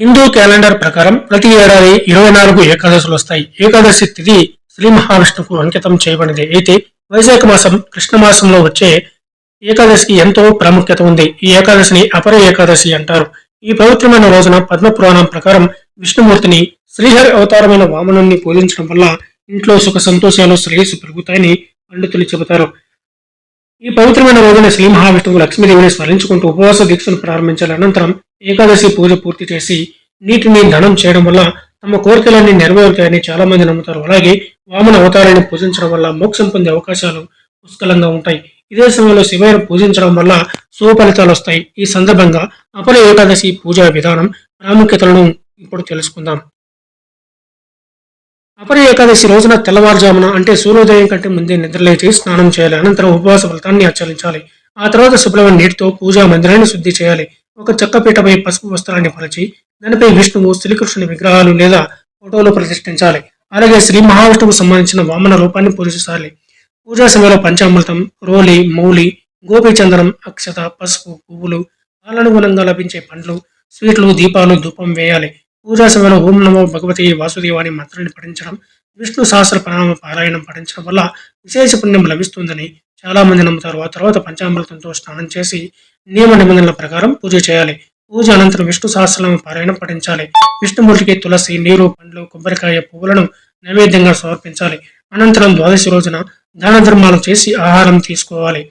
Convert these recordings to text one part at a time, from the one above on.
Hindu calendar ప్రకారం ప్రతి ఏడాది ఇరవై నాలుగు ఏకాదశులు వస్తాయి. ఏకాదశి తిథి శ్రీ మహావిష్ణువుకు అంకితం చేయబడింది అయితే వైశాఖ మాసం కృష్ణమాసంలో వచ్చే ఏకాదశికి ఎంతో ప్రాముఖ్యత ఉంది. ఈ ఏకాదశిని అపర ఏకాదశి అంటారు. ఈ పవిత్రమైన రోజున పద్మ పురాణం ప్రకారం విష్ణుమూర్తిని శ్రీహరి అవతారమైన వామనుణ్ణి పూజించడం వల్ల ఇంట్లో సుఖ సంతోషాలు శ్రేయస్సు పెరుగుతాయని పండితులు చెబుతారు. ఈ పవిత్రమైన రోజున శ్రీ మహావిష్ణువు లక్ష్మీదేవిని స్మరించుకుంటూ ఉపవాస దీక్షను ప్రారంభించాలి అనంతరం ఏకాదశి పూజ పూర్తి చేసి నీటిని దానం చేయడం వల్ల తమ కోరికలన్నీ నెరవేరుతాయని చాలా మంది నమ్ముతారు. అలాగే వామన అవతారాన్ని పూజించడం వల్ల మోక్షం పొందే అవకాశాలు పుష్కలంగా ఉంటాయి. ఇదే సమయంలో శివయ్యను పూజించడం వల్ల శుభ వస్తాయి. ఈ సందర్భంగా అపర ఏకాదశి పూజా విధానం ప్రాముఖ్యతలను ఇప్పుడు తెలుసుకుందాం. అపర ఏకాదశి రోజున తెల్లవారుజామున అంటే సూర్యోదయం కంటే ముందే నిద్రలేచి స్నానం చేయాలి. అనంతరం ఉపవాస ఫలితాన్ని ఆచరించాలి. ఆ తర్వాత శుభ్రమైన నీటితో పూజా మందిరాన్ని శుద్ధి చేయాలి. ఒక చెక్కపీటపై పసుపు వస్త్రాన్ని పరిచి దానిపై విష్ణువు శ్రీకృష్ణుని విగ్రహాలు లేదా ఫోటోలు ప్రతిష్ఠించాలి. అలాగే శ్రీ మహావిష్ణువుకు సంబంధించిన వామన రూపాన్ని పూజించాలి. పూజా సమయంలో పంచామృతం రోలి మౌలి గోపీచందనం అక్షత పసుపు పువ్వులు కాలానుగుణంగా లభించే పండ్లు స్వీట్లు దీపాలు ధూపం వేయాలి. పూజా సమయంలో ఓం నమో భగవతి వాసుదేవాని మంత్రాన్ని పఠించడం విష్ణు సహస్ర ప్రణామ పారాయణం పఠించడం వల్ల విశేష పుణ్యం లభిస్తుందని చాలా మంది నమ్ముతారు. ఆ తర్వాత పంచామృతంతో స్నానం చేసి నియమ నిబంధనల ప్రకారం పూజ చేయాలి. పూజ అనంతరం విష్ణు సహస్రనామ పారాయణం పఠించాలి. విష్ణుమూర్తికి తులసి నీరు పండ్లు కొబ్బరికాయ పువ్వులను నైవేద్యంగా సమర్పించాలి. అనంతరం ద్వాదశి రోజున దాన ధర్మాలు చేసి ఆహారం తీసుకోవాలి.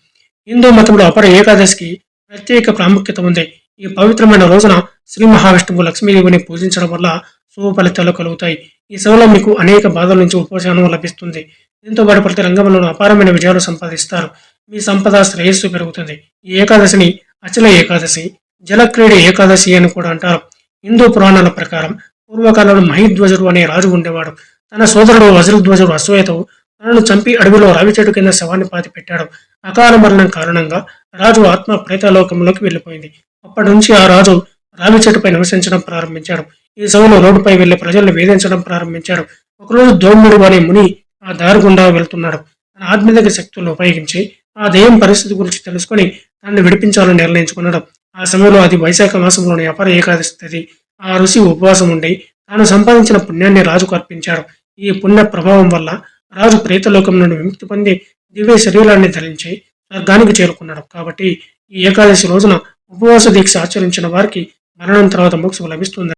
హిందూ మతంలో అపర ఏకాదశికి ప్రత్యేక ప్రాముఖ్యత ఉంది. ఈ పవిత్రమైన రోజున శ్రీ మహావిష్ణువు లక్ష్మీదేవిని పూజించడం వల్ల శుభ ఫలితాలు కలుగుతాయి. ఈ సమయంలో మీకు అనేక బాధల నుంచి ఉపశమనం లభిస్తుంది. దీంతో పాటు ప్రతి రంగంలోనూ అపారమైన విజయాలు సంపాదిస్తారు. మీ సంపద శ్రేయస్సు పెరుగుతుంది. ఈ ఏకాదశిని అచల ఏకాదశి జలక్రీడ ఏకాదశి అని కూడా అంటారు. హిందూ పురాణాల ప్రకారం పూర్వకాలంలో మహిధ్వజుడు అనే రాజు ఉండేవాడు. తన సోదరుడు వజ్రధ్వజుడు అశ్వయతో తనను చంపి అడవిలో రావి చెట్టు కింద శవాన్ని పాతి పెట్టాడు అకాల మరణం కారణంగా రాజు ఆత్మ ప్రేతలోకంలోకి వెళ్ళిపోయింది. అప్పటి నుంచి ఆ రాజు రావి చెట్టుపై నివసించడం ప్రారంభించాడు ఈ సమయంలో రోడ్డుపై వెళ్ళి ప్రజలను వేధించడం ప్రారంభించాడు ఒకరోజు దోముడు అనే ముని ఆ దారి గుండా వెళ్తున్నాడు. తన ఆధ్యాత్మిక శక్తులను ఉపయోగించి ఆ దెయ్యం పరిస్థితి గురించి తెలుసుకొని తనను విడిపించాలని నిర్ణయించుకున్నాడు. ఆ సమయంలో అది వైశాఖ మాసంలోని అపర ఏకాదశి తిథి ఆ ఋషి ఉపవాసం ఉండి తాను సంపాదించిన పుణ్యాన్ని రాజుకు అర్పించాడు. ఈ పుణ్య ప్రభావం వల్ల రాజు ప్రేతలోకం నుండి విముక్తి పొంది దివ్య శరీరాన్ని ధరించి స్వర్గానికి చేరుకున్నాడు. కాబట్టి ఈ ఏకాదశి రోజున ఉపవాస దీక్ష ఆచరించిన వారికి మరణం తర్వాత మోక్షం లభిస్తుంది.